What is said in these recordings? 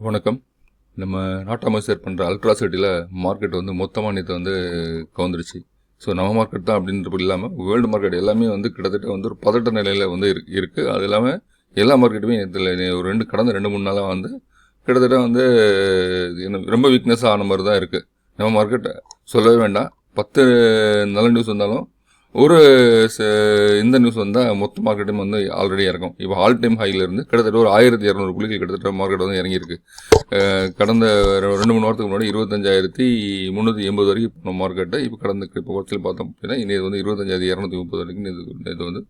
வணக்கம். நம்ம நாட்டாமசர் பண்ணுற அல்ட்ராசிட்டியில் மார்க்கெட் வந்து மொத்தமாக நேற்று வந்து கவுந்துருச்சு. ஸோ நம்ம மார்க்கெட் தான் அப்படின்றது இல்லாமல் வேர்ல்டு மார்க்கெட் எல்லாமே வந்து கிட்டத்தட்ட வந்து ஒரு பதட்ட நிலையில் வந்து இருக்குது அது இல்லாமல் எல்லா மார்க்கெட்டுமே இதில் ஒரு ரெண்டு கடந்த ரெண்டு மூணு நாளாக வந்து கிட்டத்தட்ட வந்து என்ன ரொம்ப வீக்னஸ் ஆன மாதிரி தான் இருக்குது நம்ம மார்க்கெட் சொல்லவே வேண்டாம். பத்து நல்ல நியூஸ் வந்தாலும் ஒரு ச- இந்த நியூஸ் வந்தால் மொத்த மார்க்கெட்டும் வந்து ஆல்ரெடி இறக்கும். இப்போ ஆல் டைம் இருந்து கிட்டத்தட்ட ஒரு ஆயிரத்தி இரநூறு புள்ளிகள் கிட்டத்தட்ட மார்க்கெட் வந்து இறங்கியிருக்கு. கடந்த ரெண்டு மூணு வாரத்துக்கு முன்னாடி இருபத்தஞ்சாயிரத்தி முந்நூற்றி எண்பது வரைக்கும் போன மார்க்கெட்டை இப்போ கடந்த இப்போ குறைச்சல் பார்த்தோம் அப்படின்னா இன்னைக்கு வந்து இருபத்தஞ்சாயிரத்தி இரநூத்தி முப்பது வரைக்கும் இது இது வந்து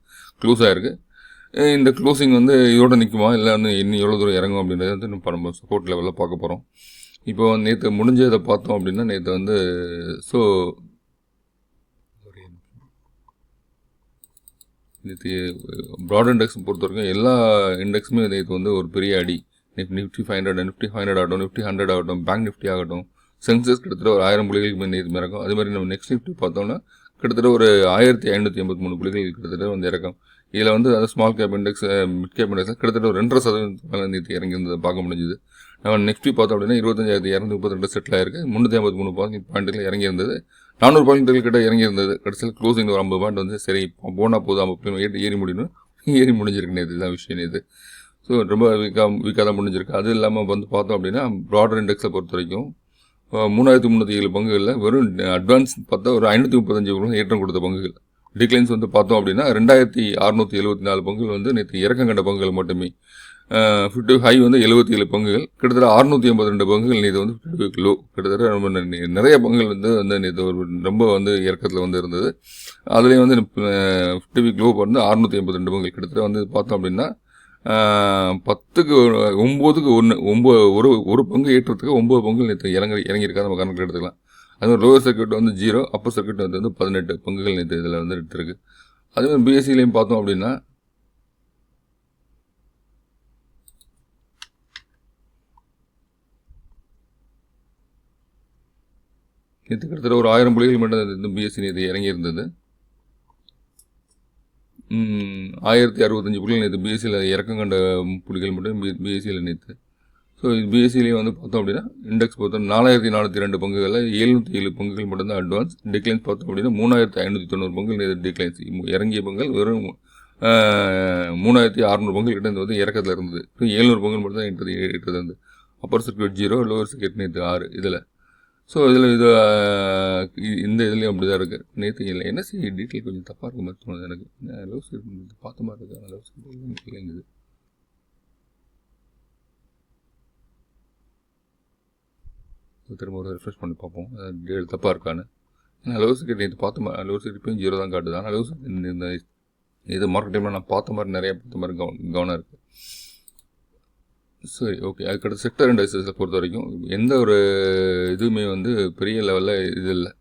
க்ளோஸ் ஆயிருக்கு. இந்த க்ளோசிங் வந்து இதோட நிற்குமா இல்லை வந்து இன்னும் எவ்வளோ தூரம் இறங்கும் அப்படின்றத வந்து நம்ம சப்போர்ட் லெவலில் பார்க்க போகிறோம் இப்போ நேற்று முடிஞ்சதை பார்த்தோம் அப்படின்னா நேற்று வந்து ஸோ நேற்று ப்ராட் இண்டெக்ஸ் பொறுத்த வரைக்கும் எல்லா இண்டெக்ஸுமே நேற்று வந்து ஒரு பெரிய அடி. Nifty five hundred Nifty five hundred ஆகட்டும் நிஃப்டி ஹண்ட்ரட் ஆகட்டும் பேங்க் நிஃப்டி ஆகட்டும் சென்சஸ் கிட்டத்தட்ட ஒரு ஆயிரம் புள்ளிகளுக்கு மேலே நேற்று இறக்கும் அதே மாதிரி நம்ம நெக்ஸ்ட் நிஃப்டி பார்த்தோம்னா கிட்டத்தட்ட ஒரு ஆயிரத்தி ஐநூற்றி எண்பத்தி மூணு புள்ளிகள் கிட்டத்தட்ட வந்து இறக்கும். இதில் வந்து அது small cap index mid cap index கிட்டத்தட்ட ஒரு ரெண்டரை சதவீதம் மேலே நேற்று இறங்கி பார்க்க முடிஞ்சுது. நம்ம நெக்ஸ்ட் பார்த்தோம் அப்படின்னா இருபத்தஞ்சாயிரத்தி இரநூத்தி முப்பத்தி ரெண்டு செட்டில் ஆயிருக்கு. முந்நூற்றி ஐம்பத்தி மூணு பாயிண்ட் பாயிண்ட்டில் இறங்கியிருந்தது நானூறு பாயிண்ட்கள் கிட்ட இறங்கி இருந்தது கடைசியில் க்ளோசிங் ஒரு ஐம்பது பாயிண்ட் வந்து சரி போனால் போதும் ஐம்பது ஏறி ஏறி முடியணும். ஏறி முடிஞ்சிருக்கு நேற்று இதுதான் விஷயம் இது. ஸோ ரொம்ப வீக்காக வீக்காக தான் முடிஞ்சிருக்கு. அது இல்லாமல் வந்து பார்த்தோம் அப்படின்னா ப்ராடர் இண்டெக்ஸை பொறுத்த வரைக்கும் மூணாயிரத்தி முந்நூற்றி ஏழு பங்குகளில் வெறும் அட்வான்ஸ் பார்த்தா ஒரு ஐநூற்றி முப்பத்தஞ்சு பங்கு ஏற்றம் கொடுத்த பங்குகள். டிக்ளைன்ஸ் வந்து பார்த்தோம் அப்படின்னா ரெண்டாயிரத்தி அறுநூற்றி எழுபத்தி நாலு பங்குகள் வந்து நேற்று இறக்கம் கண்ட பங்குகள் மட்டுமே. ஃபிஃப்டி ஹை வந்து எழுபத்தி ஏழு பங்குகள். கிட்டத்தட்ட அறுநூற்றி ஐம்பத்தி ரெண்டு பங்குகள் நேற்று வந்து ஃபிஃப்டி லோ கிட்டத்தட்ட ரொம்ப நிறைய பங்குகள் வந்து வந்து நேற்று ஒரு ரொம்ப வந்து இறக்கத்தில் வந்து இருந்தது. அதுலேயும் வந்து ஃபிஃப்டி வீக் லோ வந்து அறுநூற்றி ஐம்பத்தி ரெண்டு பங்குகள். கிட்டத்தட்ட வந்து பார்த்தோம் அப்படின்னா பத்துக்கு ஒம்போதுக்கு ஒன்று ஒம்பது ஒரு ஒரு பங்கு ஏற்றத்துக்கு ஒம்பது பங்குகள் நேற்று இறங்கி இறங்கியிருக்கா நம்ம கணக்கில் எடுத்துக்கலாம். அது மாதிரி லோவர் சர்க்கியூட் வந்து ஜீரோ அப்பர் சர்க்கியூட் வந்து வந்து பதினெட்டு பங்குகள் நேற்று இதில் வந்து எடுத்துருக்கு. அதே மாதிரி பிஎஸ்சிலையும் பார்த்தோம் அப்படின்னா நேற்று கிட்டத்தட்ட ஒரு ஆயிரம் புள்ளிகள் மட்டும் இந்த பிஎஸ்சி நேற்று இறங்கி இருந்தது ஆயிரத்தி அறுபத்தஞ்சு புள்ளிகள் நேற்று பிஎஸ்சியில் இறக்கம் கண்ட புள்ளிகள் மட்டும் பிஎஸ்சியில் நேற்று ஸோ இது பிஎஸ்சிலையும் வந்து பார்த்தோம் அப்படின்னா இண்டெக்ஸ் பார்த்தோம் நாலாயிரத்தி நானூற்றி ரெண்டு பங்குகளில் எழுநூற்றி ஏழு பங்குகள் மட்டும்தான் அட்வான்ஸ் டிக்ளைன்ஸ் பார்த்தோம் அப்படின்னா மூணாயிரத்தி ஐநூற்றி தொண்ணூறு பங்குகள் நேற்று டிக்ளைன்ஸ் இறங்கிய பங்குகள் வெறும் மூணாயிரத்தி அறநூறு பங்கு கிட்ட வந்து இறக்கத்தில் இருந்தது. எழுநூறு ஏழ்நூறு பங்குகள் மட்டும் தான் எட்டு எட்டு இருந்து upper circuit zero lower circuit நேற்று ஆறு இதில். ஸோ இதில் இது இந்த இதுலேயும் அப்படி தான் இருக்குது நேற்று இல்லை என்ன செய்ய டீட்டெயில் கொஞ்சம் தப்பாக இருக்க மாதிரி தோணுது எனக்கு. லவ் சீட் பார்த்த மாதிரி இருக்குது ஆனால் லவ் சீட் இல்லைங்குது திரும்ப ஒரு ரெஃப்ரெஷ் பண்ணி பார்ப்போம். டேட் தப்பாக இருக்கான்னு. ஏன்னா லவ் சீட் நேற்று பார்த்த மாதிரி லவ் சீட் இப்பயும் ஜீரோ தான் காட்டுது. ஆனால் லவ் சீட் இந்த இது மார்க்கெட் டைமில் நான் பார்த்த மாதிரி நிறைய பார்த்த மாதிரி கவனம் கவனம் இருக்குது சரி ஓகே அதுக்கடுத்து செக்டர் இண்டஸ்ட்ரீஸை பொறுத்த வரைக்கும் எந்த ஒரு இதுவுமே வந்து பெரிய லெவலில் இது இல்லை.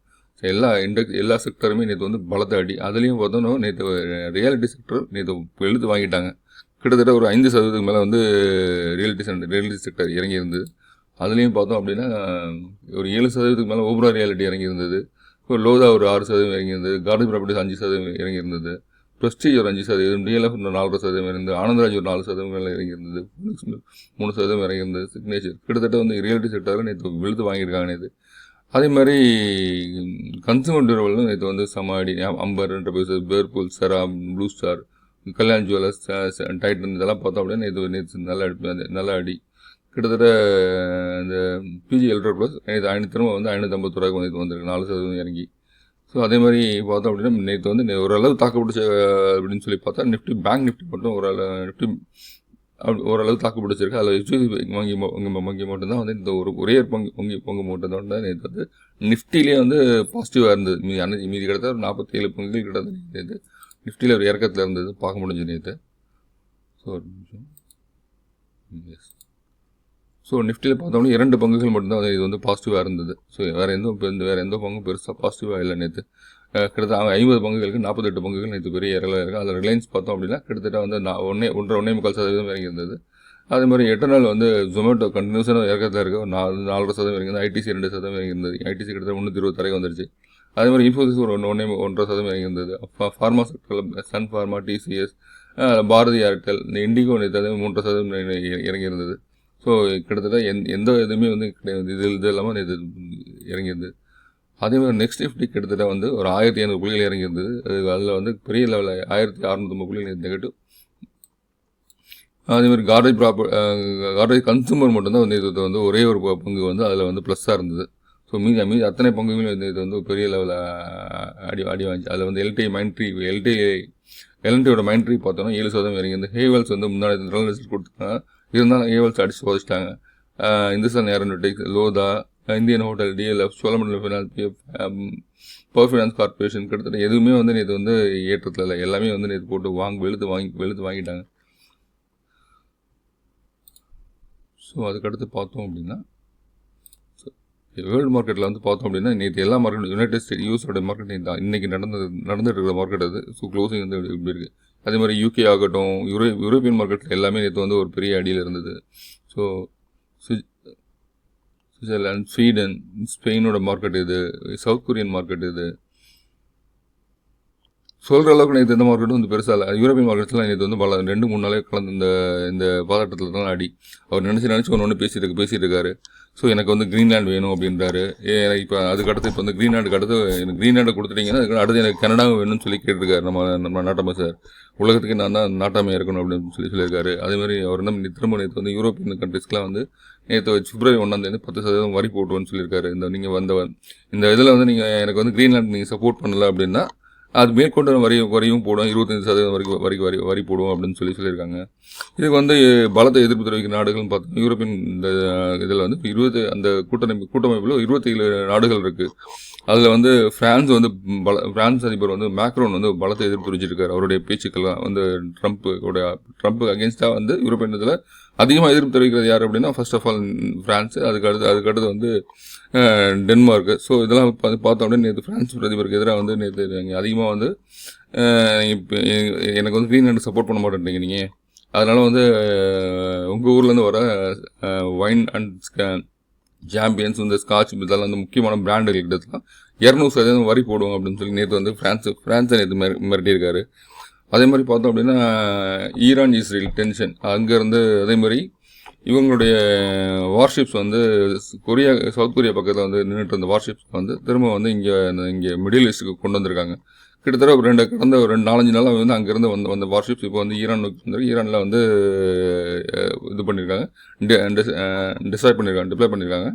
எல்லா இண்டெக்ஸ் எல்லா செக்டருமே நேற்று வந்து பலத்த அடி. அதுலேயும் பார்த்தோன்னா நேற்று ரியாலிட்டி செக்டர் நேற்று எழுத்து வாங்கிட்டாங்க. கிட்டத்தட்ட ஒரு ஐந்து சதவீதத்துக்கு மேலே வந்து ரியலிட்டி சென்டர் ரியலிட்டி செக்டர் இறங்கி இருந்தது. அதுலேயும் பார்த்தோம் அப்படின்னா ஒரு ஏழு சதவீதத்துக்கு மேலே ஓபரா ரியாலிட்டி இறங்கி இருந்தது. ஒரு லோதா ஒரு ஆறு சதவீதம் இறங்கி இருந்தது. கார்டன் ப்ராப்பர்ட்டிஸ் அஞ்சு சதவீதம் இறங்கி இருந்தது. பிரஸ்டீஜ் ஒரு அஞ்சு சதவீதம் டிஎல்எஃப் ஒரு நாலரை சதவீதம் இருந்தது ஆனந்தராஜ் ஒரு நாலு சதவீதம் மேலே இறங்கி இருந்தது மூணு சதவீதம் இறங்கி இருந்தது சிக்னேச்சர் கிட்டத்தட்ட வந்து ரியாலிட்டி செக்டரில் நேற்று விழுத்து வாங்கியிருக்காங்க நேற்று அதே மாதிரி கன்சூமர் டியூரபிளும் நேற்று வந்து சமாடி Amber Enterprises Whirlpool Cera Blue Star Kalyan Jewellers Titan இதெல்லாம் பார்த்தோம் அப்படின்னா நேற்று நேற்று நல்ல அடி நல்ல அடி. கிட்டத்தட்ட இந்த பிஜி எல்ட்ரோ ப்ளஸ் நேற்று ஐநூற்றி திரும்ப வந்து ஐநூற்றம்பது ரூபாய்க்கு வந்து வந்திருக்கு. நாலு சதவீதம் இறங்கி. ஸோ அதே மாதிரி பார்த்தோம் அப்படின்னா நேற்று வந்து நே- ஓரளவு தாக்கு பிடிச்ச அப்படின்னு சொல்லி பார்த்தா நிஃப்டி பேங்க் நிஃப்டி மட்டும் ஓரளவு நிஃப்டி அப்படி ஓரளவு தாக்கு பிடிச்சிருக்கு. அதில் ஹெச்டிஎஃப்சி வங்கி ம- வங்கி மட்டும் மட்டும்தான் வந்து இந்த ஒரு ஒரே ஒரு பங்கு வங்கி பங்கு மட்டும் தான் நேற்று வந்து நிஃப்டிலே வந்து பாசிட்டிவாக இருந்தது. மீதி அனை மீதி கிட்டத்தட்ட ஒரு நாற்பத்தி ஏழு பங்குகள் கிட்டத்தட்ட நேற்று நிஃப்டியில் ஒரு இறக்கத்தில் இருந்தது. பார்க்க முடிஞ்சு நேற்று ஸோ ஒரு நிமிஷம். எஸ் ஸோ நிஃப்டியில் பார்த்தோம்னா இரண்டு பங்குகள் மட்டும்தான். வந்து இது வந்து பாசிட்டிவாக இருந்தது. ஸோ வேறு எந்த இப்போ இந்த வேறு எந்த பங்கும் பெருசாக பாசிட்டிவாக இல்லை நேற்று கிட்டத்தட்ட ஐம்பது பங்குகளுக்கு நாற்பத்தெட்டு பங்குகள் நேற்று பெரிய இறலாக இருக்குது அதில் ரிலையன்ஸ் பார்த்தோம் அப்படின்னா கிட்டத்தட்ட வந்து நான் ஒன்றே ஒன்றரை ஒன்றே முக்கால் சதவீதம் இறங்கி இருந்தது. அதே மாதிரி எட்டர்னல் நாள் வந்து ஜொமேட்டோ கண்டினியூஸாக இறக்கத்தில் இருக்குது ஒரு நாலு நாலரை சதவீதம் இறங்கி ஐடிசி ரெண்டு சதவீதம் இறங்கிருந்தது ஐடிசி கிட்டத்தட்ட முந்நூற்றி இருபது வரைக்கும் வந்துருச்சு. அதே மாதிரி இன்ஃபோசிஸ் ஒரு ஒன்று ஒன்றே ஒன்றரை சதவீதம் இறங்கி pharma செக்டரில் Sun Pharma TCS Bharti Airtel இந்த இண்டிகோ நேற்று மூன்றரை சதவீதம் இறங்கி இருந்தது. ஸோ கிட்டத்தட்ட எந் எந்த இதுவுமே வந்து கிடையாது. இது இது இல்லாமல் இது இறங்கியிருந்தது அதே மாதிரி நெக்ஸ்ட் நிஃப்டி கிட்டத்தட்ட வந்து ஒரு ஆயிரத்தி ஐநூறு புள்ளிகள் இறங்கியிருந்தது அது அதில் வந்து பெரிய லெவலில் ஆயிரத்தி அறநூற்றம்பது புள்ளிகள் நெகட்டிவ் அதே மாதிரி கார்டேஜ் ப்ராப்பர் கார்டேஜ் கன்சூமர் மட்டும்தான் வந்து இது வந்து ஒரே ஒரு ப- பங்கு வந்து அதில் வந்து ப்ளஸ்ஸாக இருந்தது. ஸோ மீதி மீதி அத்தனை பங்குகளும் வந்து இது வந்து பெரிய லெவலில் அடி அடி வாங்கிச்சு அதில் வந்து எல்டி மைண்ட்ரி எல்டி எல்என்டியோட மைண்ட்ரி பார்த்தோன்னா ஏழு சதவீதம் இறங்கி ஹேவல்ஸ் வந்து முன்னாடி ரிசல்ட் கொடுத்தாங்க இருந்தாலும் ஏவல்ஸ் அடிச்சு போதிச்சிட்டாங்க. Hindustan Aeronautics Lodha Indian Hotel DLF Cholamandalam Finance PF Power Finance Corporation கிட்டத்தட்ட எதுவுமே வந்து நேற்று வந்து ஏற்றத்தில் இல்லை. எல்லாமே வந்து நேற்று போட்டு வாங்கி வெளுத்து வாங்கி வெளுத்து வாங்கிட்டாங்க. ஸோ அதுக்கடுத்து பார்த்தோம் அப்படின்னா வேர்ல்டு மார்க்கெட்டில் வந்து பார்த்தோம் அப்படின்னா நேற்று எல்லா மார்க்கெட் யுனைடெட் ஸ்டேட் யூஎஸோட மார்க்கெட் தான் இன்றைக்கி நடந்தது நடந்துட்டு இருக்கிற மார்க்கெட் அது. ஸோ க்ளோசிங் வந்து இப்படி இருக்குது அதே மாதிரி யூகே ஆகட்டும் யூரோ யூரோப்பியன் மார்க்கெட்டில் எல்லாமே நேற்று வந்து ஒரு பெரிய அடியில் இருந்தது. ஸோ சுவிட்சர்லாந்து ஸ்வீடன் ஸ்பெயினோட மார்க்கெட் இது சவுத் கொரியன் மார்க்கெட் இது சொல்கிற அளவுக்கு நேற்று இந்த மார்க்கெட்டும் வந்து பெருசாக இல்லை. யூரோப்பியன் மார்க்கெட்ஸ்லாம் நேற்று வந்து பல ரெண்டு மூணு நாளே கலந்து இந்த இந்த பாதாட்டத்தில் தான் அடி. அவர் நினச்சி நினச்சி ஒன்று ஒன்று பேசிட்டு இருக்கு பேசிட்டு இருக்காரு. ஸோ எனக்கு வந்து க்ரீன்லேண்ட் வேணும் அப்படின்றாரு. இப்போ அதுக்கு அடுத்து இப்போ வந்து கிரீன்லாண்டுக்கு அடுத்து எனக்கு க்ரீன்லேண்டை கொடுத்துட்டீங்கன்னா அதுக்கு அடுத்து எனக்கு கனடாவும் வேணும்னு சொல்லி கேட்டிருக்காரு நம்ம நம்ம நாட்டாமை சார். உலகத்துக்கு நான் தான் நாட்டாமை இருக்கணும் அப்படின்னு சொல்லி சொல்லியிருக்காரு. அதேமாதிரி அவர் என்ன திரும்ப நேற்று வந்து யூரோப்பியன் கண்ட்ரிஸ்க்குலாம் வந்து நேற்று பிப்ரவரி ஒன்றாந்தேதி பத்து சதவீதம் வரி போட்டுவோன்னு சொல்லியிருக்காரு. இந்த நீங்கள் வந்த இந்த இதில் வந்து நீங்கள் எனக்கு வந்து க்ரீன்லேண்ட் நீங்கள் சப்போர்ட் பண்ணல அப்படின்னா அது மேற்கொண்டு வரி வரியும் போடும். இருபத்தஞ்சு சதவீதம் வரைக்கும் வரி வரி வரி போடுவோம் அப்படின்னு சொல்லி சொல்லியிருக்காங்க. இதுக்கு வந்து பலத்தை எதிர்ப்பு தெரிவிக்கிற நாடுகள்னு பார்த்தோம் யூரோப்பியன் இந்த இதில் வந்து இருபது அந்த கூட்டமைப்பு கூட்டமைப்பில் இருபத்தேழு நாடுகள் இருக்குது அதில் வந்து ஃப்ரான்ஸ் வந்து பல ஃப்ரான்ஸ் அதிபர் வந்து மேக்ரோன் வந்து பலத்தை எதிர்ப்பு தெரிவிச்சிருக்காரு. அவருடைய பேச்சுக்கள்லாம் வந்து ட்ரம்ப்புடைய ட்ரம்ப்புக்கு அகேன்ஸ்டாக வந்து யூரோப்பியன் இதில் அதிகமாக எதிர்ப்பு தெரிவிக்கிறது யார் அப்படின்னா ஃபர்ஸ்ட் ஆஃப் ஆல் ஃப்ரான்ஸு அதுக்கு அடுத்து வந்து டென்மார்க்கு ஸோ இதெல்லாம் பார்த்து பார்த்தோம் அப்படின்னா நேற்று ஃப்ரான்ஸ் பிரதிபருக்கு எதிராக வந்து நேற்று நீங்கள் அதிகமாக வந்து இப்போ எனக்கு வந்து கிரீன்லாண்டு சப்போர்ட் பண்ண மாட்டேன்றீங்க நீங்கள் அதனால் வந்து உங்கள் ஊர்லேருந்து வர ஒயின் அண்ட் சாம்பியன்ஸ் இந்த ஸ்காட்ச் இதெல்லாம் வந்து முக்கியமான பிராண்டுகள் கிட்டலாம் இரநூறு சதவீதம் வரி போடுவோம் அப்படின்னு சொல்லி நேற்று வந்து ஃப்ரான்ஸ் ஃப்ரான்ஸை நேற்று மிர மிரட்டியிருக்காரு. அதே மாதிரி பார்த்தோம் அப்படின்னா ஈரான் இஸ்ரேல் டென்ஷன் அங்கேருந்து அதே மாதிரி இவங்களுடைய வார்ஷிப்ஸ் வந்து கொரியா சவுத் கொரியா பக்கத்தில் வந்து நின்றுட்டு இருந்த வார்ஷிப்ஸ் வந்து திரும்ப வந்து இங்கே இங்கே மிடில் ஈஸ்ட்டுக்கு கொண்டு வந்திருக்காங்க. கிட்டத்தட்ட ஒரு ரெண்டு கடந்த ஒரு ரெண்டு நாலஞ்சு நாளாக வந்து அங்கேருந்து வந்த வந்த வார்ஷிப்ஸ் இப்போ வந்து ஈரான் நோக்கி வந்து ஈரானில் வந்து இது பண்ணியிருக்காங்க டிசைட் பண்ணியிருக்காங்க டிப்ளை பண்ணியிருக்காங்க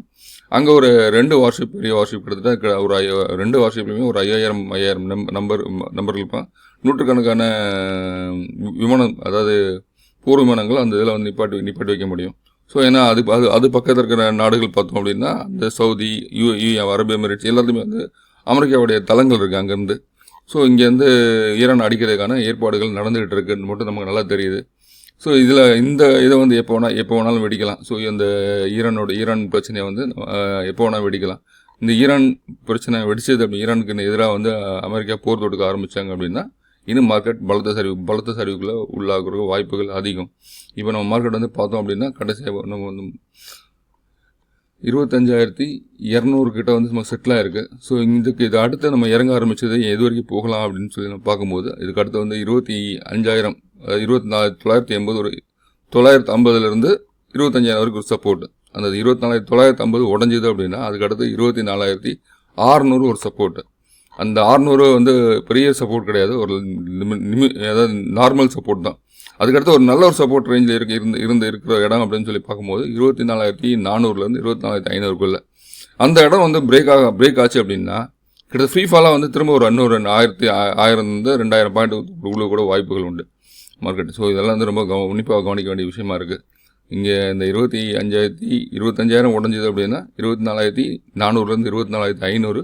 அங்கே ஒரு ரெண்டு வார்ஷிப் பெரிய வார்ஷிப் கிட்டத்தட்ட க- ஒரு ஐயோ ரெண்டு வார்ஷிப்லையுமே ஒரு ஐயாயிரம் ஐயாயிரம் நம் நம்பர் நம்பர்கள் இருப்பான். நூற்றுக்கணக்கான விமானம் அதாவது போர் விமானங்கள் அந்த இதில் வந்து நிப்பாட்டி நிப்பாட்டி வைக்க முடியும். ஸோ ஏன்னா அது அது அது பக்கத்தில் இருக்கிற நாடுகள் பார்த்தோம் அப்படின்னா அந்த சவுதி யூ யூ அரபு எமிரேட்ஸ் எல்லாத்துலேயுமே வந்து அமெரிக்காவுடைய தளங்கள் இருக்குது அங்கேருந்து. ஸோ இங்கேருந்து ஈரான் அடிக்கிறதுக்கான ஏற்பாடுகள் நடந்துகிட்டு இருக்குன்னு மட்டும் நமக்கு நல்லா தெரியுது. ஸோ இதில் இந்த இதை வந்து எப்போ வேணால் எப்போ வேணாலும் வெடிக்கலாம். ஸோ இந்த ஈரானோட ஈரான் பிரச்சனையை வந்து எப்போ வேணால் வெடிக்கலாம். இந்த ஈரான் பிரச்சனை வெடிச்சது அப்படி ஈரானுக்கு எதிராக வந்து அமெரிக்கா போர் தொடுக்க ஆரம்பித்தாங்க அப்படின்னா இன்னும் மார்க்கெட் பலத்த சரிவு பலத்த சரிவுக்குள்ளே உள்ளாகிற வாய்ப்புகள் அதிகம். இப்போ நம்ம மார்க்கெட் வந்து பார்த்தோம் அப்படின்னா கடைசியாக நம்ம வந்து இருபத்தஞ்சாயிரத்தி இரநூறு கிட்ட வந்து நம்ம செட்டில் ஆயிருக்கு. ஸோ இதுக்கு இது அடுத்து நம்ம இறங்க ஆரம்பித்தது எது வரைக்கும் போகலாம் அப்படின்னு சொல்லி நம்ம பார்க்கும்போது இதுக்கு அடுத்து வந்து இருபத்தி அஞ்சாயிரம் இருபத்தி நாலு தொள்ளாயிரத்தி எண்பது ஒரு தொள்ளாயிரத்து ஐம்பதுலேருந்து இருபத்தஞ்சாயிரம் வரைக்கும் ஒரு சப்போர்ட் அந்த இருபத்தி நாலாயிரத்தி தொள்ளாயிரத்தி ஐம்பது உடஞ்சிது அப்படின்னா அதுக்கு அடுத்து இருபத்தி நாலாயிரத்தி ஆறுநூறு ஒரு சப்போர்ட்டு அந்த ஆறுநூறு வந்து பெரிய சப்போர்ட் கிடையாது. ஒரு நிமி லிமி அதாவது நார்மல் சப்போர்ட் தான். அதுக்கடுத்து ஒரு நல்ல ஒரு சப்போர்ட் ரேஞ்சில் இருக்கு இருந்து இருந்து இருக்கிற இடம் அப்படின்னு சொல்லி பார்க்கும்போது இருபத்தி நாலாயிரத்தி நானூறுலேருந்து இருபத்தி நாலாயிரத்தி ஐநூறுக்குள்ள. அந்த இடம் வந்து பிரேக் ஆக பிரேக் ஆச்சு அப்படின்னா கிட்ட ஃப்ரீ ஃபாலாக வந்து திரும்ப ஒரு அன்னூறு ரெண்டு ஆயிரத்தி ஆ- ஆயிரம் வந்து ரெண்டாயிரம் பாயிண்ட் உள்ள கூட வாய்ப்புகள் உண்டு. மார்க்கெட் ஸோ இதெல்லாம் வந்து ரொம்ப கவ உன்னிப்பாக கவனிக்க வேண்டிய விஷயமா இருக்குது இங்கே இந்த இருபத்தி அஞ்சாயிரத்தி இருபத்தஞ்சாயிரம் உடஞ்சிது அப்படின்னா இருபத்தி நாலாயிரத்தி நானூறுலேருந்து இருபத்தி நாலாயிரத்தி ஐநூறு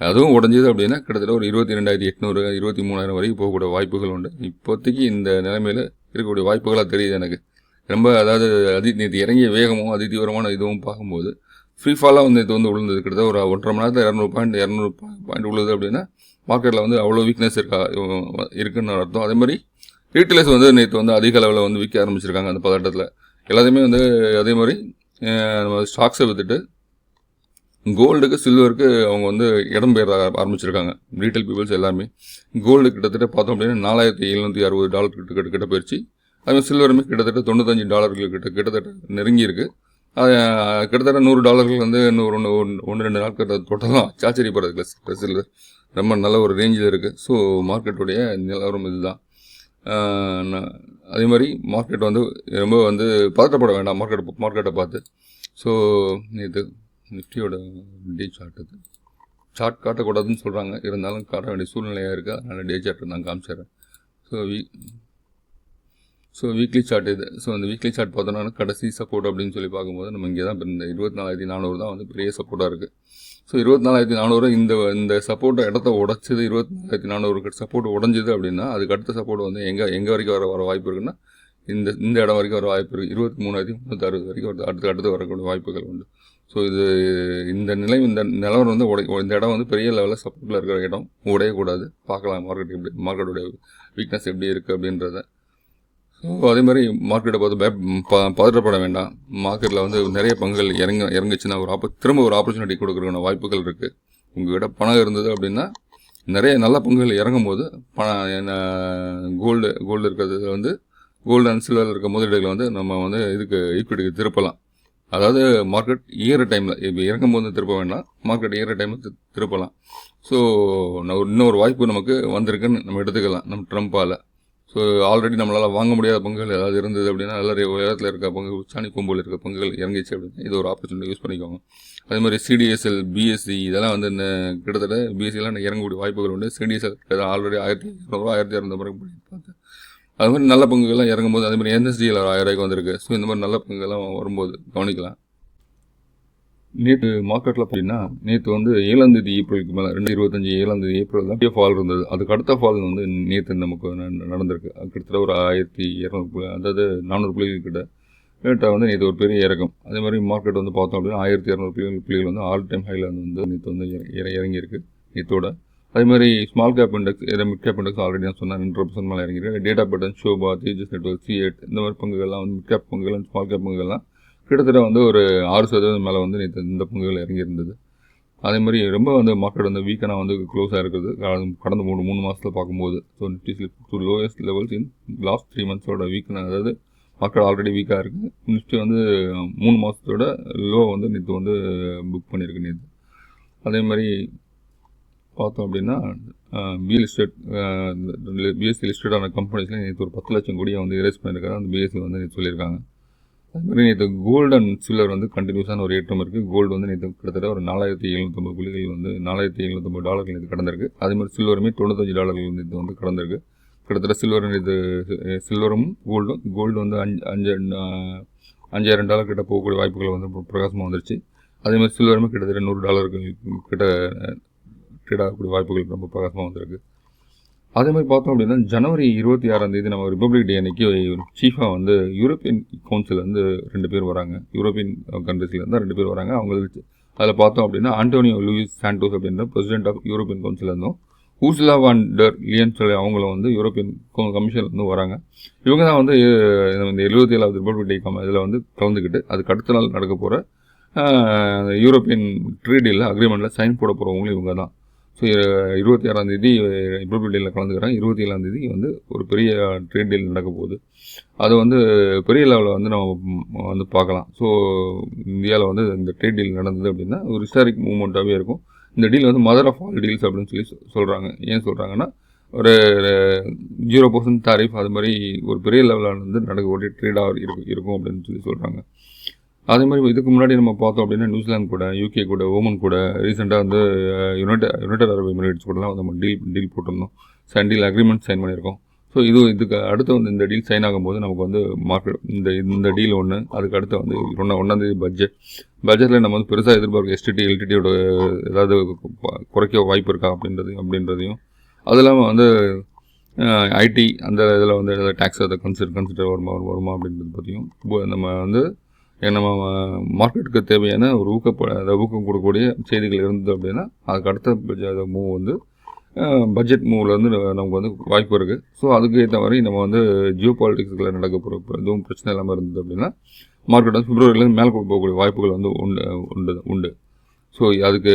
அதுவும் உடஞ்சிது அப்படின்னா கிட்டத்தட்ட ஒரு இருபத்தி ரெண்டாயிரத்தி எட்நூறு இருபத்தி மூணாயிரம் வரைக்கும் போகக்கூடிய வாய்ப்புகள் உண்டு. இப்போதைக்கு இந்த நிலைமையில் இருக்கக்கூடிய வாய்ப்புகளாக தெரியுது எனக்கு. ரொம்ப அதாவது அதி நேற்று இறங்கிய வேகமும் அதி தீவிரமான இதுவும் பார்க்கும்போது ஃப்ரீ ஃபாலாக வந்து இது வந்து விழுந்தது கிட்டத்தட்ட ஒரு ஒன்றரை மணி நேரத்தில் இரநூறு பாயிண்ட் இரநூறு பாயிண்ட் விழுது அப்படின்னா மார்க்கெட்டில் வந்து அவ்வளோ வீக்னஸ் இருக்கா இருக்குன்னு அர்த்தம். அதே மாதிரி ரீட்டைலர்ஸ் வந்து நேற்று வந்து அதிக அளவில் வந்து விற்க ஆரம்பிச்சிருக்காங்க அந்த பதட்டத்தில். எல்லாத்தையுமே வந்து அதே மாதிரி நம்ம ஸ்டாக்ஸை விற்றுட்டு கோல்டுக்கு சில்வருக்கு அவங்க வந்து இடம் பெயர ஆரம்பிச்சிருக்காங்க. ரீட்டைல் பீப்புள்ஸ் எல்லாருமே. கோல்டு கிட்டத்தட்ட பார்த்தோம் அப்படின்னா நாலாயிரத்தி எழுநூற்றி அறுபது டாலர் கிட்ட கிட்ட கிட்ட போயிடுச்சு அதுமாதிரி சில்வருமே கிட்டத்தட்ட தொண்ணூத்தஞ்சு டாலர்கள் கிட்ட கிட்டத்தட்ட நெருங்கியிருக்கு அது கிட்டத்தட்ட நூறு டாலர்கள் வந்து இன்னொரு ஒன்று ஒன்று ரெண்டு நாட்கள் தொட்டலாம் ஆச்சரியப்படுறதுல சில்வர் ரொம்ப நல்ல ஒரு ரேஞ்சில் இருக்குது ஸோ மார்க்கெட்டுடைய நிலவரம் இதுதான். அதே மாதிரி மார்க்கெட் வந்து ரொம்ப வந்து பதட்டப்பட வேண்டாம். மார்க்கெட் மார்க்கெட்டை பார்த்து. ஸோ இது நிஃப்டியோட டே சார்ட் இது சார்ட் காட்டக்கூடாதுன்னு சொல்கிறாங்க இருந்தாலும் காட்ட வேண்டிய சூழ்நிலையாக இருக்குது அதனால் டே சார்ட் நான் காமிச்சிடுறேன். So we so weekly chart இது. ஸோ அந்த வீக்லி சார்ட் பார்த்தோன்னா கடைசி சப்போர்ட் அப்படின்னு சொல்லி பார்க்கும்போது நம்ம இங்கே தான் இந்த இருபத்தி நாலாயிரத்தி நானூறு தான் வந்து பெரிய சப்போர்ட்டாக இருக்குது ஸோ இருபத்தி நாலாயிரத்தி நானூறு இந்த இந்த சப்போர்ட்டை இடத்த உடைச்சது இருபத்தி நாலாயிரத்தி நானூறு சப்போர்ட் உடஞ்சது அப்படின்னா அதுக்கு அடுத்த சப்போர்ட் வந்து எங்கே எங்கே வரைக்கும் வர வர வாய்ப்பு இருக்குன்னா இந்த இந்த இடம் வரைக்கும் வர வாய்ப்பு இருக்குது இருபத்தி மூணாயிரத்தி முந்நூற்றி அறுபது வரைக்கும் அடுத்து அடுத்து வரக்கூடிய வாய்ப்புகள் உண்டு. ஸோ இது இந்த நிலை இந்த நிலவரம் வந்து உடை இந்த இடம் வந்து பெரிய லெவலில் சப்போர்ட்டில் இருக்கிற இடம். உடையக்கூடாது. பார்க்கலாம் மார்க்கெட் எப்படி மார்க்கெட்டோடைய வீக்னஸ் எப்படி இருக்குது அப்படின்றத. ஸோ அதே மாதிரி மார்க்கெட்டை பார்த்து பய ப- பதற்றப்பட வேண்டாம். மார்க்கெட்டில் வந்து நிறைய பங்குகள் இறங்க இறங்குச்சுன்னா ஒரு ஆப்ப திரும்ப ஒரு ஆப்பர்ச்சுனிட்டி கொடுக்குறக்கான வாய்ப்புகள் இருக்குது உங்ககிட்ட பணம் இருந்தது அப்படின்னா நிறைய நல்ல பங்குகள் இறங்கும் போது பணம் என்ன கோல்டு கோல்டு இருக்கிறது வந்து கோல்டு அண்ட் சில்வர் இருக்க முதலீடுகளை வந்து நம்ம வந்து இதுக்கு ஈக்விட்டிக்கு திருப்பலாம். அதாவது மார்க்கெட் ஏற டைமில் இப்போ இறங்கும் போது திருப்ப வேண்டாம். மார்க்கெட் ஏற டைமில் திருப்பலாம். ஸோ இன்னொரு வாய்ப்பு நமக்கு வந்திருக்குன்னு நம்ம எடுத்துக்கலாம் நம்ம ட்ரம்ப்பால் ஸோ ஆல்ரெடி நம்மளால் வாங்க முடியாத பங்குகள் ஏதாவது இருந்தது அப்படின்னா நல்ல உயரத்தில் இருக்க பங்கு உச்சாணி கொம்பில் இருக்க பங்குகள் இறங்கிச்சு அப்படின்னா இது ஒரு ஆப்பர்ச்சுனிட்டி யூஸ் பண்ணிக்கோங்க. அதே மாதிரி சிடிஎஸ்எல் பிஎஸ்சி இதெல்லாம் வந்து இந்த கிட்டத்தட்ட பிஎஸ்சிலாம் இறங்கக்கூடிய வாய்ப்புகள் உண்டு. சிடிஎஸ்எல் ஆல்ரெடி ஆயிரத்தி இரநூறுவா ஆயிரத்தி இரநூறு பண்ணி பார்த்தேன் அது மாதிரி நல்ல பங்குகள்லாம் இறங்கும்போது அதே மாதிரி என்எஸ்டியில் ஒரு ஆயிரம் ரூபாய்க்கு வந்திருக்கு. ஸோ இந்த மாதிரி நல்ல பங்குகள்லாம் வரும்போது கவனிக்கலாம். நேற்று மார்க்கெட்டில் பார்த்தீங்கன்னா நேற்று வந்து ஏழாம் தேதி ஏப்ரலுக்கு மேலே ரெண்டு இருபத்தஞ்சி ஏழாம் தேதி ஏப்ரல் தான் ஃபால் இருந்தது. அதுக்கு அடுத்த ஃபால் வந்து நேற்று நமக்கு ந- நடந்திருக்கு. கிட்டத்தட்ட ஒரு ஆயிரத்தி இரநூறு அதாவது நானூறு புள்ளிகள் கிட்ட. ரேட்டாக வந்து நேற்று ஒரு பெரிய இறக்கம். அதே மாதிரி மார்க்கெட் வந்து பார்த்தோம் அப்படின்னா ஆயிரத்தி இரநூறு புள்ளிகள் புள்ளிகள் வந்து ஆல் டைம் ஹையில் வந்து நேற்று வந்து இற- இறங்கியிருக்கு. நேற்றோட அதே மாதிரி ஸ்மால் கேப் இண்டெக்ஸ் ஏதாவது மிட் கேப் இண்டெக்ஸ் ஆல்ரெடி நான் சொன்னேன் ரெண்டு பர்சன்ட் மேலே இறங்கியிருக்கு. Data pattern Sobha Tejas network C எட் இந்த மாதிரி பங்குகள்லாம் வந்து மிட் கேப் பங்குகள் ஸ்மால் கேப் பங்குகள்லாம் கிட்டத்தட்ட வந்து ஒரு ஆறு சதவீதம் மேலே வந்து நேற்று இந்த பங்குகள் இறங்கியிருந்தது. அதே மாதிரி ரொம்ப வந்து மார்க்கெட் வந்து வீக்கனாக வந்து க்ளோஸாக இருக்குது. கடந்த- மூணு மூணு மாதத்தில் பார்க்கும்போது. So Nifty slip to lowest levels in last three மந்த்ஸோட வீக்கன அதாவது மார்க்கெட் ஆல்ரெடி வீக்காக இருக்குது நிஃப்டி வந்து மூணு மாதத்தோட லோ வந்து நேற்று வந்து புக் பண்ணியிருக்கு நேற்று அதே மாதிரி பார்த்தோம் அப்படின்னா பிஎல் எஸ்டேட் பிஎஸ்சி லிஸ்டடான கம்பெனிஸில் நேற்று ஒரு பத்து லட்சம் கோடியை வந்து இரேஸ் பண்ணியிருக்காங்க அந்த பிஎஸ்சி வந்து நேற்று சொல்லியிருக்காங்க. அதுமாதிரி நேற்று கோல்டு அண்ட் சில்வர் வந்து கண்டினியூஸான ஒரு ஏற்றம் இருக்குது கோல்டு வந்து நேற்று கிட்டத்தட்ட ஒரு நாலாயிரத்தி எழுநூற்றம்பது புள்ளிகள் வந்து நாலாயிரத்தி எழுநூற்றம்பது டாலர்கள் நேற்று கடந்திருக்கு. அதே மாதிரி சில்வருமே தொண்ணூத்தஞ்சு டாலர்கள் நேற்று வந்து கடந்திருக்கு. கிட்டத்தட்ட சில்வர் இது சில்வரும் கோல்டும் கோல்டு வந்து அஞ்சு அஞ்சு அஞ்சாயிரம் டாலர் கிட்ட போகக்கூடிய வாய்ப்புகள் வந்து பிரகாசமாக வந்துருச்சு. அதேமாதிரி சில்வருமே கிட்டத்தட்ட நூறு டாலர்கள் கிட்ட ட்ரேட் ஆகக்கூடிய வாய்ப்புகள் ரொம்ப பிரகாசமாக வந்திருக்கு. அதே மாதிரி பார்த்தோம் அப்படின்னா ஜனவரி இருபத்தி ஆறாம் தேதி நம்ம ரிப்பப்ளிக் டே அன்னைக்கு சீஃபாக வந்து யூரோப்பியன் கவுன்சில் வந்து ரெண்டு பேர் வராங்க. யூரோப்பியன் கண்ட்ரீஸ்ல இருந்து ரெண்டு பேர் வராங்க. அவங்களுக்கு அதில் பார்த்தோம் அப்படின்னா ஆண்டோனியோ லூயிஸ் சாண்டோஸ் அப்படின்ற பிரசிடென்ட் ஆஃப் யூரோப்பியன் கவுன்சில் இருந்தோம் ஊர்சுலா வான் டர் லியன் சொல்லி அவங்களும் வந்து யூரோப்பியன் கமிஷன் வந்து வராங்க. இவங்க தான் வந்து இந்த எழுபத்தி ஏழாவது ரிப்பப்ளிக் டே இதில் வந்து கலந்துக்கிட்டு அதுக்கு அடுத்த நாள் நடக்க போகிற யூரோப்பியன் ட்ரீடியில் அக்ரிமெண்ட்டில் சைன் போட போகிறவங்களும் இவங்க தான். ஸோ இருபத்தி ஆறாம் தேதி ரிப்பப்ளிக் டேயில் கலந்துக்கிறாங்க இருபத்தி ஏழாம் தேதி வந்து ஒரு பெரிய ட்ரேட் டீல் நடக்க போகுது. அது வந்து பெரிய லெவலில் வந்து நம்ம வந்து பார்க்கலாம். ஸோ இந்தியாவில் வந்து இந்த ட்ரேட் டீல் நடந்தது அப்படின்னா ஒரு ஹிஸ்டாரிக் மூமெண்ட்டாகவே இருக்கும். இந்த டீல் வந்து மதர் ஆஃப் ஆல் டீல்ஸ் அப்படின்னு சொல்லி சொல்கிறாங்க ஏன் சொல்கிறாங்கன்னா ஒரு ஜீரோ பர்சன்ட் தாரிஃப் அது மாதிரி ஒரு பெரிய லெவலில் வந்து நடக்கக்கூடிய ட்ரேடாக இருக்கும் இருக்கும் அப்படின்னு சொல்லி சொல்கிறாங்க அதே மாதிரி இதுக்கு முன்னாடி நம்ம பார்த்தோம் அப்படின்னா நியூசிலாந்து கூட யூகே கூட ஓமன் கூட ரீசெண்டாக வந்து யுனைடெட் யுனைடெட் அரபு எமிரேட்ஸ் கூடலாம் வந்து நம்ம டீல் டீல் போட்டிருந்தோம். சன் டீல் அக்ரிமெண்ட் சைன் பண்ணியிருக்கோம். ஸோ இது இதுக்கு அடுத்து வந்து இந்த டீல் சைன் ஆகும்போது நமக்கு வந்து மார்க்கெட் இந்த இந்த டீல் ஒன்று அதுக்கு அடுத்து வந்து ஒன்றா ஒன்றாந்தேதி பட்ஜெட் பட்ஜெட்டில் நம்ம வந்து பெருசாக எதிர்பார்க்க எஸ்டிடி எல்டிடியோட ஏதாவது குறைக்க வாய்ப்பு இருக்கா அப்படின்றது அப்படின்றதையும். அது இல்லாமல் வந்து ஐடி அந்த இதில் வந்து ஏதாவது டேக்ஸ் அதை கன்சிடர் கன்சிடர் வருமா வருமா அப்படின்றது பற்றியும் நம்ம வந்து நம்ம மார்க்கெட்டுக்கு தேவையான ஒரு ஊக்கப்ப அதை ஊக்கம் கொடுக்கக்கூடிய செய்திகள் இருந்தது அப்படின்னா அதுக்கு அடுத்த மூவ் வந்து பட்ஜெட் மூவ்லேருந்து நமக்கு வந்து வாய்ப்பு இருக்குது ஸோ அதுக்கு ஏற்ற மாதிரி நம்ம வந்து ஜியோ பாலிட்டிக்ஸில் நடக்க போகிற எதுவும் பிரச்சனை இல்லாமல் இருந்தது அப்படின்னா மார்க்கெட் வந்து பிப்ரவரியிலேருந்து மேலே போகக்கூடிய வாய்ப்புகள் வந்து உண்டு உண்டு உண்டு. ஸோ அதுக்கு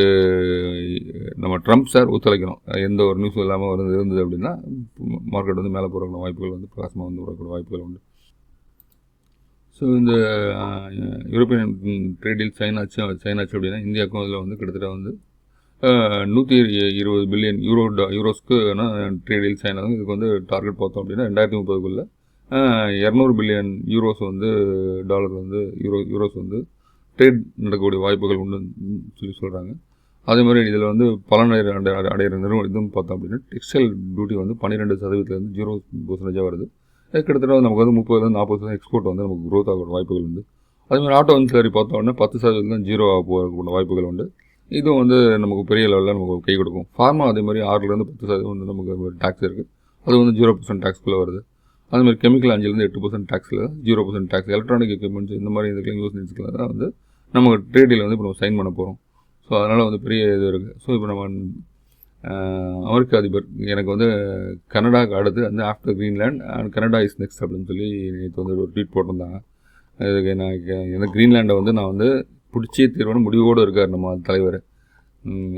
நம்ம ட்ரம்ப் சார் ஒத்துழைக்கணும். எந்த ஒரு நியூஸும் இல்லாமல் வந்து இருந்தது அப்படின்னா மார்க்கெட் வந்து மேலே போகிற வாய்ப்புகள் வந்து பிரகாசமாக வந்து வரக்கூடிய வாய்ப்புகள் உண்டு. ஸோ இந்த யூரோப்பியன் ட்ரேடில் டீல் சைன் ஆச்சு சைன் ஆச்சு அப்படின்னா இந்தியாவுக்கும் அதில் வந்து கிட்டத்தட்ட வந்து நூற்றி இருபது பில்லியன் யூரோ யூரோஸ்க்கு ட்ரேட் ட்ரேடில் சைன் ஆகும் இதுக்கு வந்து டார்கெட் பார்த்தோம் அப்படின்னா ரெண்டாயிரத்தி முப்பதுக்குள்ளே இரநூறு பில்லியன் யூரோஸ் வந்து டாலர் வந்து யூரோ யூரோஸ் வந்து ட்ரேட் நடக்கக்கூடிய வாய்ப்புகள் உண்டுன்னு சொல்லி சொல்கிறாங்க அதே மாதிரி இதில் வந்து பலன் அடைய அடையிற நிறுவனம் இதுவும் பார்த்தோம் அப்படின்னா டெக்ஸ்டைல் டியூட்டி வந்து பன்னிரெண்டு சதவீதத்துலேருந்து ஜீரோ பர்சன்டேஜாக வருது. கிட்டத்தட்ட வந்து நமக்கு வந்து முப்பதுலேருந்து நாற்பது சதவீதம் எக்ஸ்போர்ட் வந்து நமக்கு க்ரோத் ஆகிற வாய்ப்புகள் உண்டு. அதே மாதிரி ஆட்டோ வந்து சரி பத்து சதவீதம் தான் ஜீரோ ஆக போகக்கூடிய வாய்ப்புகள் உண்டு. இதுவும் வந்து நமக்கு பெரிய லெவலில் நமக்கு கை கொடுக்கும். ஃபார்மா அதே மாதிரி ஆறுலேருந்து பத்து சதவீதம் வந்து நமக்கு டேக்ஸ் இருக்குது அது வந்து ஜீரோ பர்சன்ட் டேக்ஸ்க்குள்ளே வருது. அதே மாதிரி கெமிக்கல் அஞ்சுலேருந்து எட்டு percent டேக்ஸில் zero percent tax electronic equipments இந்த மாதிரி இதுக்கெல்லாம் யூஸ் நிச்சுக்கலாம் தான் வந்து நமக்கு ட்ரேடில் வந்து இப்போ நம்ம சைன் பண்ண போகிறோம் ஸோ அதனால் வந்து பெரிய இது இருக்குது ஸோ இப்போ நம்ம அவருக்கு அமெரிக்க அதிபர். எனக்கு வந்து கனடாவுக்கு அடுத்து வந்து after Greenland and Canada is next அப்படின்னு சொல்லி நேற்று வந்து ஒரு ட்வீட் போட்டிருந்தாங்க. அதுக்கு நான் எனக்கு க்ரீன்லேண்டை வந்து நான் வந்து பிடிச்சே தீர்வான முடிவோடு இருக்கார் நம்ம தலைவர்.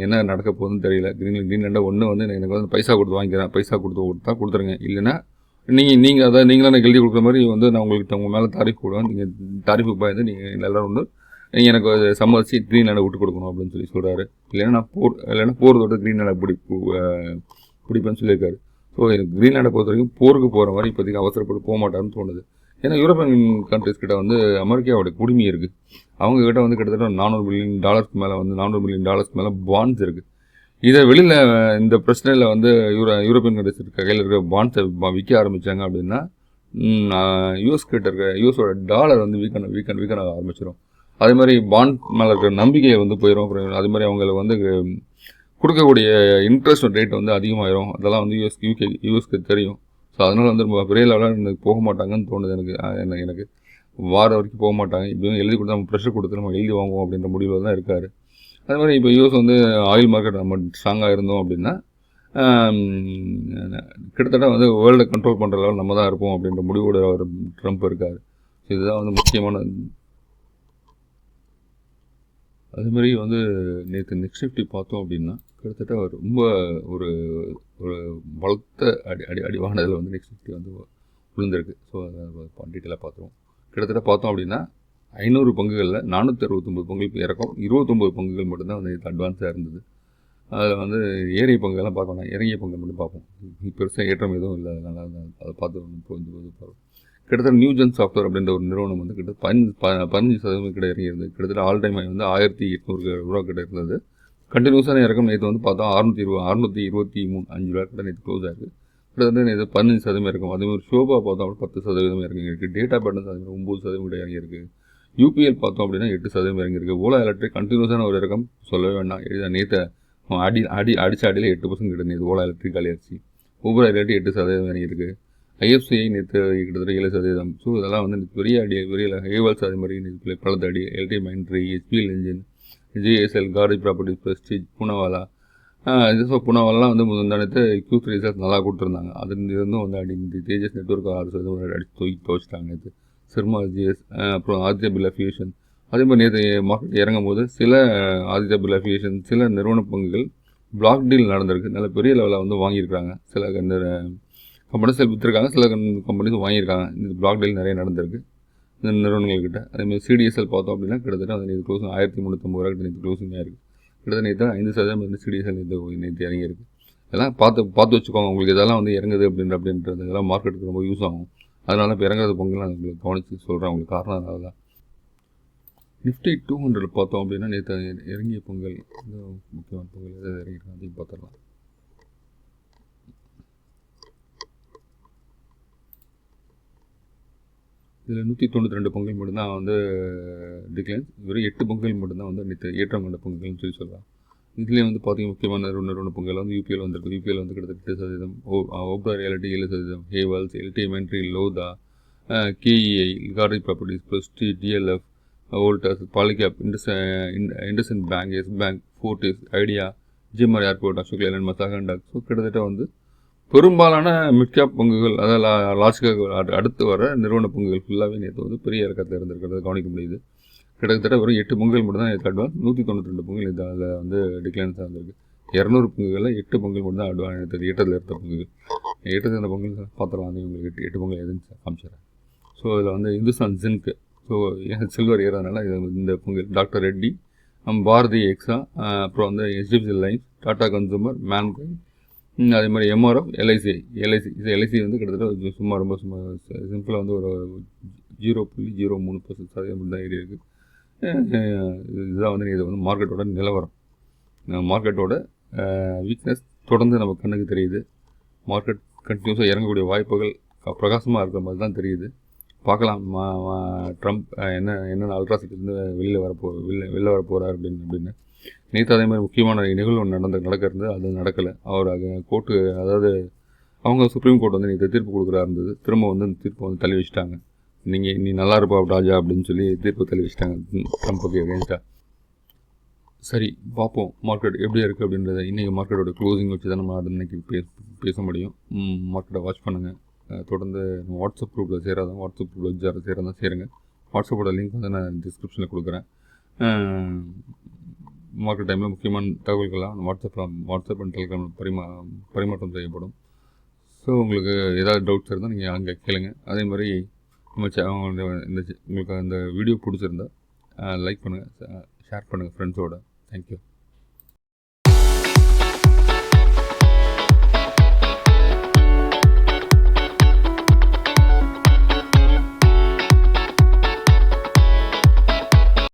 என்ன நடக்க போகுதுன்னு தெரியல. கிரீன் க்ரீன்லேண்டை ஒன்று வந்து எனக்கு வந்து பைசா கொடுத்து வாங்கிக்கிறேன். பைசா கொடுத்து கொடுத்தா கொடுத்துருங்க. இல்லைன்னா நீங்கள் நீங்கள் அதாவது நீங்களாம் எனக்கு எழுதி கொடுக்குற மாதிரி வந்து நான் உங்கள்கிட்ட உங்கள் மேலே தாரிஃப் போடுவேன். நீங்கள் தாரிஃபுக்கு பயந்து நீங்கள் எல்லோரும் வந்து எனக்கு அது சம்மதிச்சு கிரீன்லாண்டை விட்டு கொடுக்கணும் அப்படின்னு சொல்லி சொல்கிறாரு இல்லைன்னா நான் போர் இல்லைன்னா போகிறதோட கிரீன்லாண்டை பிடி பிடிப்பேன்னு சொல்லியிருக்காரு. ஸோ எனக்கு கிரீன்லாண்டை பொறுத்த வரைக்கும் போருக்கு போகிற மாதிரி இப்போதைக்கு அவசரப்பட்டு போக மாட்டார்னு தோணுது. ஏன்னா யூரோப்பியன் கண்ட்ரிஸ் கிட்ட வந்து அமெரிக்காவோட குடிமை இருக்குது அவங்க கிட்ட வந்து கிட்டத்தட்ட நானூறு மில்லியன் டாலர்ஸ்க்கு மேலே வந்து நானூறு மில்லியன் டாலர்ஸ்க்கு மேலே பாண்ட்ஸ் இருக்குது இதை வெளியில் இந்த பிரச்சனையில் வந்து யூரோ யூரோப்பியன் கண்ட்ரிஸ் கையில் இருக்கிற பாண்ட்ஸை விற்க ஆரம்பித்தாங்க அப்படின்னா யூஎஸ் கிட்ட இருக்க யூஎஸோட டாலர் வந்து வீக்கன் வீக்கன் வீக்கன் ஆக ஆரம்பிச்சிடும் அதே மாதிரி பாண்ட் மேலே இருக்கிற நம்பிக்கையை வந்து போயிடும் அப்புறம் அதே மாதிரி அவங்கள வந்து கொடுக்கக்கூடிய இன்ட்ரெஸ்ட் ரேட் வந்து அதிகமாகிடும் அதெல்லாம் வந்து யூஎஸ் யூகே யூஎஸ்க்கு தெரியும். ஸோ அதனால் வந்து ரொம்ப பெரிய லெவலில் எனக்கு போக மாட்டாங்கன்னு தோணுது எனக்கு. என்ன எனக்கு வார வரைக்கும் போக மாட்டாங்க. இப்படியும் எழுதி கொடுத்து நம்ம ப்ரெஷர் கொடுத்து நம்ம எழுதி வாங்குவோம் அப்படின்ற முடிவில் தான் இருக்கார். அதே மாதிரி இப்போ யூஎஸ் வந்து ஆயில் மார்க்கெட் நம்ம ஸ்ட்ராங்காக இருந்தோம் அப்படின்னா கிட்டத்தட்ட வந்து வேர்ல்டை கண்ட்ரோல் பண்ணுற லெவல் நம்ம தான் இருப்போம் அப்படின்ற முடிவோட அவர் ட்ரம்ப் இருக்கார். இதுதான் வந்து முக்கியமான அதே மாதிரி வந்து நேற்று நெக்ஸ்ட் ஃபிஃப்டி பார்த்தோம் அப்படின்னா கிட்டத்தட்ட ரொம்ப ஒரு ஒரு பலத்த அடி அடி அடிவானதில் வந்து நெக்ஸ்ட் ஃபிஃப்டி வந்து விழுந்திருக்கு. ஸோ அதை டீட்டெயிலாக பார்த்துருவோம். கிட்டத்தட்ட பார்த்தோம் அப்படின்னா ஐநூறு பங்குகளில் நானூற்றி அறுபத்தொம்பது பங்குகளுக்கு இறக்கம் இருபத்தொம்பது பங்குகள் மட்டும்தான் வந்து அட்வான்ஸாக இருந்தது. அதில் வந்து ஏறிய பங்குகள்லாம் பார்க்கணும் இறங்கிய பங்குகள் மட்டும் பார்ப்போம். பெருசாக ஏற்றம் எதுவும் இல்லை. அதனால் அதை பார்த்து புரிஞ்சு போது பார்ப்போம் கிட்டத்தட்ட நியூஜென் சாஃப்ட்வேர் அப்படின்ற ஒரு நிறுவனம் வந்து கிட்ட பதினஞ்சு பதினஞ்சு சதவீதம் கிட்ட இறங்கியிருந்தது கிட்டத்தட்ட ஆல் டைம் வந்து ஆயிரத்தி எட்நூறு ரூபா கிட்ட இருந்தது. கண்டினியூஸான இறக்கம் நேற்று வந்து பார்த்தா அறுநூத்தி இருபது அறுநூற்றி இருபத்தி மூணு அஞ்சு ரூபா கிட்ட நேற்று க்ளோஸ் ஆயிருக்கு. கிட்டத்தட்ட நேற்று பதினஞ்சு சதவீதம் இருக்கும் அதே மாதிரி ஷோபா பார்த்தோம் அப்படி பத்து சதவீதம் இறங்கியிருக்கு. டேட்டா பேட்டர்ஸ் சதவீதம் ஒம்பது சதவீதம் கிட்ட இறங்கியிருக்கு. யூபிஎல் பார்த்தோம் அப்படின்னா எட்டு சதவீதம் இறங்கியிருக்கு. ஓலா எலக்ட்ரிக் கண்டினியூஸான ஒரு இறக்கம். சொல்லவே வேண்டாம். எளிதாக நேற்று அடி அடி அடிச்ச அடியில் எட்டு பர்சன்ட் கிட்ட நேற்று ஓலா எலக்ட்ரிக் காலியாச்சு. ஊபர் எலக்ட்ரிக் எட்டு சதவீதம் இறங்கியிருக்கு. ஐஎஃப்சிஐ நேற்று கிட்டத்தட்ட ஏழு சதவீதம். ஸோ இதெல்லாம் வந்து பெரிய அடி பெரிய ஹேவல்ஸ் அதே மாதிரி நேற்று பலத்த அடி. LT Mindtree HPL engine GSL கார்டி ப்ராப்பர்ட்டி ப்ரெஸ்டீஜ் புனவாலா இது ஸோ புனவாலாம் வந்து முந்தானத்து கியூ த்ரீ ரிசல்ட் நல்லா கொடுத்துருந்தாங்க. அது இருந்தும் வந்து அடி இந்த தேஜஸ் நெட்ஒர்க் ஆறு சதவீதம் அடிச்சு தூக்கி துவச்சிட்டாங்க நேற்று சிர்மா ஜிஎஸ் அப்புறம் ஆதித்ய பில் அஃபியேஷன் அதே மாதிரி நேற்று மார்க்கெட் இறங்கும் போது சில ஆதித்ய பில் அஃபியேஷன் சில நிறுவன பங்குகள் பிளாக் டீல் நடந்திருக்கு. நல்ல பெரிய லெவலில் வந்து வாங்கியிருக்கிறாங்க. சில கம்பெனிஸ் விற்றுருக்காங்க சில கம்பெனிஸ் வாங்கியிருக்காங்க. இந்த பிளாக் டீல் நிறைய நடந்திருக்கு. இந்த நிறுவனங்கள்கிட்ட. அதேமாதிரி சிடிஎஸ்எல் பார்த்தோம் அப்படின்னா கிட்டத்தட்ட அது நேற்று க்ளோசிங் ஆயிரத்தி முந்நூற்றம்பது ரூபா கிட்ட நேற்று க்ளோசிங் ஆயிருக்கு. கிட்டத்தட்ட நேற்று ஐந்து சதவீதம் வந்து சிடிஎஸ்எல் நேற்று நேற்று இறங்கியிருக்கு. இதெல்லாம் பார்த்து பார்த்து வச்சுக்கோங்க. உங்களுக்கு இதெல்லாம் வந்து இறங்குது அப்படின்ற அப்படின்றது இதெல்லாம் மார்க்கெட்டுக்கு ரொம்ப யூஸ் ஆகும். அதனால இப்போ இறங்குறது பொங்கல் நான் உங்களுக்கு கவனித்து சொல்கிறேன் உங்களுக்கு காரணம் அதனால தான் நிஃப்டி டூ ஹண்ட்ரட் பார்த்தோம் அப்படின்னா நேற்று இறங்கிய பொங்கல் இது முக்கியமான பொங்கல். எதாவது இறங்கிருக்காங்க அதையும் பார்த்துடலாம். இதில் நூற்றி தொண்ணூற்றி ரெண்டு பொங்கல் மட்டும்தான் வந்து டிக்ளைன்ஸ் வெறும் எட்டு பொங்கல் மட்டும்தான் வந்து நேற்று ஏற்றம் கொண்ட பொங்கல்னு சொல்லி சொல்லலாம். இதுலேயே வந்து பார்த்தீங்கன்னா முக்கியமான நிறுவன நிறுவன பொங்கல் வந்து யூபிஎல் வந்திருக்கு. யூபிஎல் வந்து கிட்டத்தட்ட எட்டு சதவீதம். ஓ ஓப்ரா ரியாலிட்டி ஏழு சதவீதம். Havells LT Mindtree Lodha KEI கார்டி ப்ராப்பர்ட்டிஸ் ப்ளஸ்டி DLF ஓல்டாஸ் Polycab Indus IndusInd bank Yes bank Fortis Idea GMR airport Ashok Leyland Mazagon Dock so கிட்டத்தட்ட வந்து பெரும்பாலான மிட்கேப் பங்குகள் அதாவது லார்ஜ் அடுத்து வர நிறுவன பங்குகள் ஃபுல்லாகவே நேற்று வந்து பெரிய இறக்கத்தில் இருந்திருக்கிறத கவனிக்க முடியுது. கிட்டத்தட்ட வெறும் எட்டு பொங்கல் மட்டும் தான் நேற்று அட்வான்ஸ் நூற்றி தொண்ணூற்றி ரெண்டு பொங்கல் இது அதில் வந்து டிக்ளைன்ஸ் இருந்திருக்கு இரநூறு பங்குகளில் எட்டு பொங்கல் மட்டும் தான் அட்வான்ஸ் எடுத்தது ஏற்றத்தில் எடுத்த பங்குகள் ஏற்றத்தில் இருந்த பொங்கல் பார்த்துடலாம் வந்து உங்களுக்கு எட்டு எட்டு பொங்கல் எதுன்னு காமிச்சிடறேன். ஸோ இதில் வந்து இந்துஸ்தான் ஜின்க்கு ஸோ சில்வர் ஏறதுனால இது இந்த பொங்கல் டாக்டர் ரெட்டி பாரதி எக்ஸா அப்புறம் வந்து ஹெச்டிஎஃப்சி லைன்ஸ் டாடா கன்சூமர் மேன்கை அதே மாதிரி எம்ஆர்எஃப் எல்ஐசி எல்ஐசி இது எல்ஐசி வந்து கிட்டத்தட்ட சும்மா ரொம்ப சும்மா சிம்பிளாக வந்து ஒரு ஜீரோ புள்ளி ஜீரோ மூணு பர்சன்ட் சதவீதம் தான் ஏறி இருக்குது இதுதான் வந்து இது வந்து மார்க்கெட்டோட நிலவரம். மார்க்கெட்டோட வீக்னஸ் தொடர்ந்து நம்ம கண்ணுக்கு தெரியுது. மார்க்கெட் கண்டினியூஸாக இறங்கக்கூடிய வாய்ப்புகள் பிரகாசமாக இருக்கிற மாதிரி தான் தெரியுது. பார்க்கலாம் மா- ட்ரம்ப் என்ன என்னென்ன அல்ட்ராசிட்டிலேருந்து வெளியில் வரப்போ வெளில வெளில வரப்போகிறார் அப்படின்னு அப்படின்னு. நேற்று அதே மாதிரி முக்கியமான நிகழ்வு நடந்து நடந்த நடக்கிறது அது நடக்கலை. அவர் கோர்ட்டு அதாவது அவங்க சுப்ரீம் கோர்ட் வந்து நேற்று தீர்ப்பு கொடுக்குறா இருந்தது. திரும்ப வந்து அந்த தீர்ப்பை வந்து தள்ளி வச்சுட்டாங்க. நீங்கள் நீ நல்லா இருப்பா ராஜா அப்படின்னு சொல்லி தீர்ப்பு தள்ளி வச்சுட்டாங்க. ட்ரம்ப்புக்கு அகேன்ஸ்டாக சரி பார்ப்போம் மார்க்கெட் எப்படி இருக்குது அப்படின்றத இன்றைக்கி மார்க்கெட்டோட க்ளோசிங் வச்சு தான் நம்ம இன்றைக்கி பேச பேச முடியும். மார்க்கெட்டை வாட்ச் பண்ணுங்கள் தொடர்ந்து நம்ம வாட்ஸ்அப் குரூப்பில் சேராதான் வாட்ஸ்அப் குரூப்பில் சேர சேரதான் சேருங்க. வாட்ஸ்அப்போட லிங்க் வந்து நான் டிஸ்கிரிப்ஷனில் கொடுக்குறேன். மார்க்கெட் டைமில் முக்கியமான தகவல்கள்லாம் வாட்ஸ்அப்பில் வாட்ஸ்அப் அண்ட் டெலிகிராம் பரிமா பரிமாற்றம் செய்யப்படும். ஸோ உங்களுக்கு ஏதாவது டவுட்ஸ் இருந்தால் நீங்கள் அங்கே கேளுங்க. அதே மாதிரி நம்ம சே- அவங்க இந்த உங்களுக்கு அந்த வீடியோ பிடிச்சிருந்தா லைக் பண்ணுங்கள் ஷேர் பண்ணுங்கள் ஃப்ரெண்ட்ஸோட தேங்க்யூ